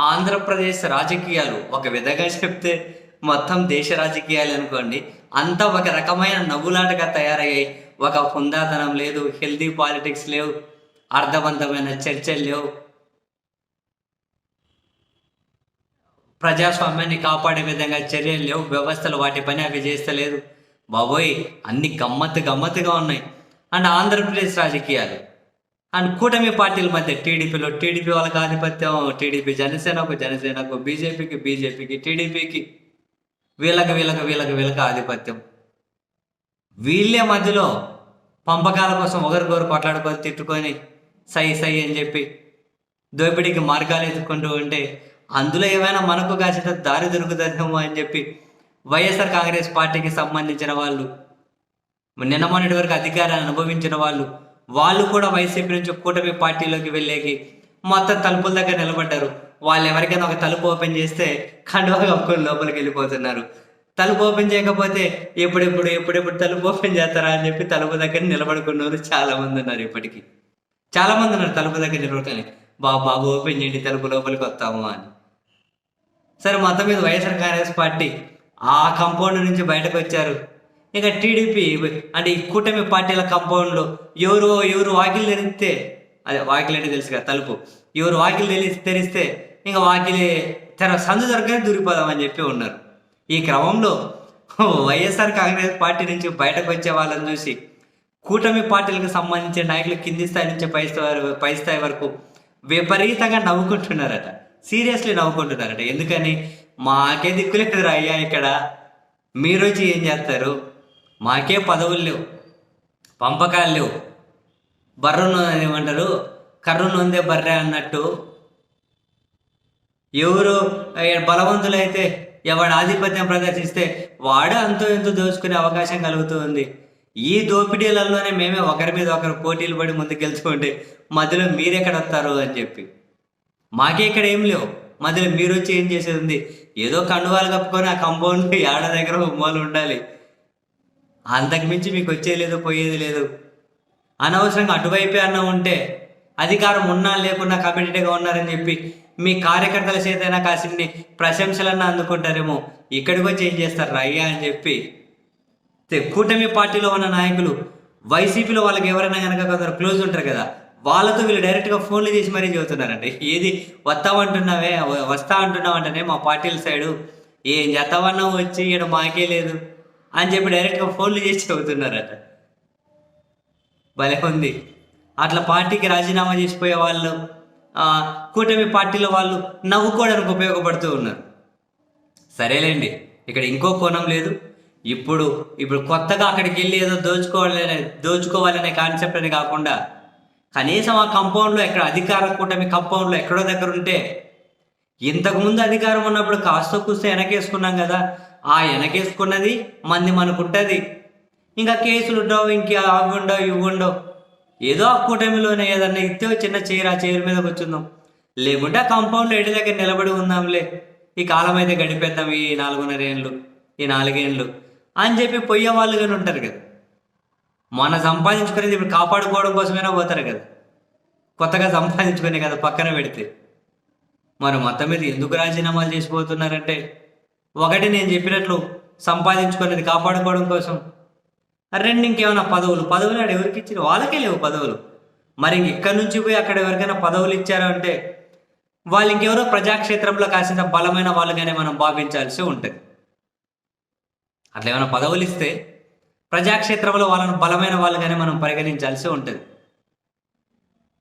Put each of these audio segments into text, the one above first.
ఆంధ్రప్రదేశ్ రాజకీయాలు ఒక విధంగా చెప్తే మొత్తం దేశ రాజకీయాలు అనుకోండి అంతా ఒక రకమైన నవ్వులాటగా తయారయ్యాయి. ఒక హుందాతనం లేదు హెల్దీ పాలిటిక్స్ లేవు అర్థవంతమైన చర్చలు లేవు. ప్రజాస్వామ్యాన్ని కాపాడే విధంగా చర్యలు లేవు వ్యవస్థలు వాటి పని అవి చేస్తలేదు. బాబోయ్ అన్ని గమ్మత్తు గమ్మత్తుగా ఉన్నాయి. అండ్ ఆంధ్రప్రదేశ్ రాజకీయాలు. అండ్ కూటమి పార్టీల మధ్య టీడీపీలో టీడీపీ వాళ్ళకి ఆధిపత్యం టీడీపీ జనసేనకు జనసేనకు బీజేపీకి బీజేపీకి టీడీపీకి వీళ్ళకి వీళ్ళకి వీళ్ళకి వీళ్ళకి ఆధిపత్యం. వీళ్ళే మధ్యలో పంపకాల కోసం ఒకరికొకరు కొట్లాడుకొని తిట్టుకొని సై సై అని చెప్పి దోపిడీకి మార్గాలు ఎత్తుకుంటూ ఉంటే అందులో ఏమైనా మనకు కాసిన దారి దొరుకుతుందేమో అని చెప్పి వైఎస్ఆర్ కాంగ్రెస్ పార్టీకి సంబంధించిన వాళ్ళు నిన్న మొన్నటి వరకు అధికారాన్ని అనుభవించిన వాళ్ళు వాళ్ళు కూడా వైసీపీ నుంచి కూటమి పార్టీలోకి వెళ్ళేకి మొత్తం తలుపుల దగ్గర నిలబడ్డారు. వాళ్ళు ఎవరికైనా ఒక తలుపు ఓపెన్ చేస్తే కండువా కప్పుకొని లోపలికి వెళ్ళిపోతున్నారు. తలుపు ఓపెన్ చేయకపోతే ఎప్పుడెప్పుడు ఎప్పుడెప్పుడు తలుపు ఓపెన్ చేస్తారా అని చెప్పి తలుపు దగ్గర నిలబడుకున్న చాలా మంది ఉన్నారు ఇప్పటికీ. చాలా మంది ఉన్నారు తలుపు దగ్గర నిలబడుకొని బాబు బాబు ఓపెన్ చేయండి తలుపు లోపలికి వస్తాము అని. సరే మొత్తం మీద వైఎస్ఆర్ కాంగ్రెస్ పార్టీ ఆ కంపౌండ్ నుంచి బయటకు వచ్చారు. ఇక టీడీపీ అంటే ఈ కూటమి పార్టీల కాంపౌండ్లో ఎవరు ఎవరు వాకిలు తెరిస్తే అదే వాకిలు అంటే తెలుసు కదా తలుపు. ఎవరు వాకిలు తెలి తెరిస్తే ఇంకా వాకిలి తెర సందు దొరకనే దూరిపోదామని చెప్పి ఉన్నారు. ఈ క్రమంలో వైఎస్ఆర్ కాంగ్రెస్ పార్టీ నుంచి బయటకు వచ్చే వాళ్ళని చూసి కూటమి పార్టీలకు సంబంధించిన నాయకులు కింది స్థాయి నుంచి పై స్థాయి వరకు పై స్థాయి వరకు విపరీతంగా నవ్వుకుంటున్నారట. సీరియస్లీ నవ్వుకుంటున్నారట. ఎందుకని? మాకే దిక్కులేదురా అయ్యా ఇక్కడ. మీరు వచ్చి ఏం చేస్తారు? మాకే పదవులు లేవు. పంపకాలు లేవు. బర్రెను ఏమంటారు? కర్రు నొందే బర్రె అన్నట్టు. ఎవరు బలవంతులైతే ఎవడు ఆధిపత్యం ప్రదర్శిస్తే వాడే అంతో ఎంతో దోచుకునే అవకాశం కలుగుతుంది. ఈ దోపిడీలలోనే మేమే ఒకరి మీద ఒకరు పోటీలు పడి ముందుకు గెలుచుకుంటే మధ్యలో మీరెక్కడ వస్తారు అని చెప్పి. మాకే ఇక్కడ ఏం లేవు. మధ్యలో మీరు వచ్చి ఏం చేసేది ఉంది? ఏదో కండువాలు కప్పుకొని ఆ కంపౌండ్ ఏడ దగ్గర ఉమ్మలు ఉండాలి. అంతకు మించి మీకు వచ్చేది లేదు పోయేది లేదు. అనవసరంగా అటువైపే అన్న ఉంటే అధికారం ఉన్నా లేకున్నా కమిటెడ్గా ఉన్నారని చెప్పి మీ కార్యకర్తల చేతైనా కాసిన్ని ప్రశంసలన్నా అందుకుంటారేమో ఇక్కడికి వచ్చి ఏం చేస్తారు రయ్యా అని చెప్పి. కూటమి పార్టీలో ఉన్న నాయకులు వైసీపీలో వాళ్ళకి ఎవరైనా కనుక కొందరు క్లోజ్ ఉంటారు కదా వాళ్ళతో వీళ్ళు డైరెక్ట్గా ఫోన్లు చేసి మరీ చెబుతున్నారండి. ఏది వస్తామంటున్నావే వస్తా వస్తా అంటున్నావంటేనే మా పార్టీల సైడు ఏం చేస్తావన్నా వచ్చి ఇక్కడ మాకే లేదు. అని చెప్పి డైరెక్ట్గా ఫోన్లు చేసి చెబుతున్నారట. భలే ఉంది. అట్లా పార్టీకి రాజీనామా చేసిపోయే వాళ్ళు కూటమి పార్టీలో వాళ్ళు నవ్వుకోవడానికి ఉపయోగపడుతూ ఉన్నారు. సరేలేండి ఇక్కడ ఇంకో కోణం లేదు. ఇప్పుడు ఇప్పుడు కొత్తగా అక్కడికి వెళ్ళి ఏదో దోచుకోవాలనే దోచుకోవాలనే కాన్సెప్ట్ అని కాకుండా కనీసం ఆ కంపౌండ్లో ఎక్కడ అధికార కూటమి కంపౌండ్లో ఎక్కడో దగ్గర ఉంటే ఇంతకుముందు అధికారం ఉన్నప్పుడు కాస్త కూస్తే వెనకేసుకున్నాం కదా. ఆ వెనకేసుకున్నది మంది మనకుంటుంది. ఇంకా కేసులు ఉండవు ఇంకా అవి ఉండవు ఇవి ఉండవు. ఏదో ఆ కూటమిలోనే ఏదన్నా ఇస్తే చిన్న చైర్ ఆ చైర్ మీద కూర్చుందాం. లేకుంటే ఆ కాంపౌండ్లో ఎడి దగ్గర నిలబడి ఉందాంలే. ఈ కాలం అయితే గడిపేద్దాం ఈ నాలుగున్నర ఏళ్ళు ఈ నాలుగేళ్ళు అని చెప్పి పోయే వాళ్ళు కానీ ఉంటారు కదా. మన సంపాదించుకునేది ఇప్పుడు కాపాడుకోవడం కోసమైనా పోతారు కదా. కొత్తగా సంపాదించుకునే కదా పక్కన పెడితే. మరి మొత్తం మీద ఎందుకు రాజీనామాలు చేసిపోతున్నారంటే? ఒకటి నేను చెప్పినట్లు సంపాదించుకునేది కాపాడుకోవడం కోసం. రెండు ఇంకేమైనా పదవులు? పదవులు ఆడ ఎవరికి ఇచ్చిన వాళ్ళకే లేవు పదవులు. మరి ఇక్కడి నుంచి పోయి అక్కడ ఎవరికైనా పదవులు ఇచ్చారు అంటే వాళ్ళు ఇంకెవరో ప్రజాక్షేత్రంలో కాసిన బలమైన వాళ్ళుగానే మనం భావించాల్సి ఉంటుంది. అట్లా ఏమైనా పదవులు ఇస్తే ప్రజాక్షేత్రంలో వాళ్ళను బలమైన వాళ్ళుగానే మనం పరిగణించాల్సి ఉంటుంది.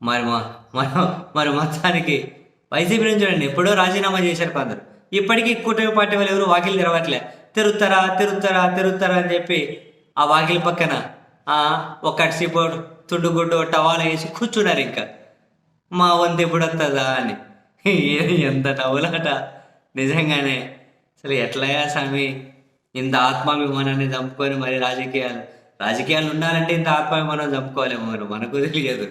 మరి మా మనం మరి మొత్తానికి వైసీపీ నుంచి చూడండి ఎప్పుడో రాజీనామా చేశారు కొందరు. ఇప్పటికీ కూటమి పార్టీ వాళ్ళు ఎవరు వాకిలు తెరవట్లే. తిరుగుతారా తిరుగుతారా తిరుగుతారా అని చెప్పి ఆ వాకిలి పక్కన ఆ, ఒక అడిసిపోడు తుండుగుడ్డు టవాల వేసి కూర్చున్నారు ఇంకా. మా వంతు ఎప్పుడు వస్తుందా అని. ఎంత నవ్వులాట. నిజంగానే. అసలు ఎట్లయ్యా స్వామి? ఇంత ఆత్మాభిమానాన్ని చంపుకొని మరి రాజకీయాలు. రాజకీయాలు ఉండాలంటే ఇంత ఆత్మాభిమానం చంపుకోలేము మరి మనకు తెలియదు.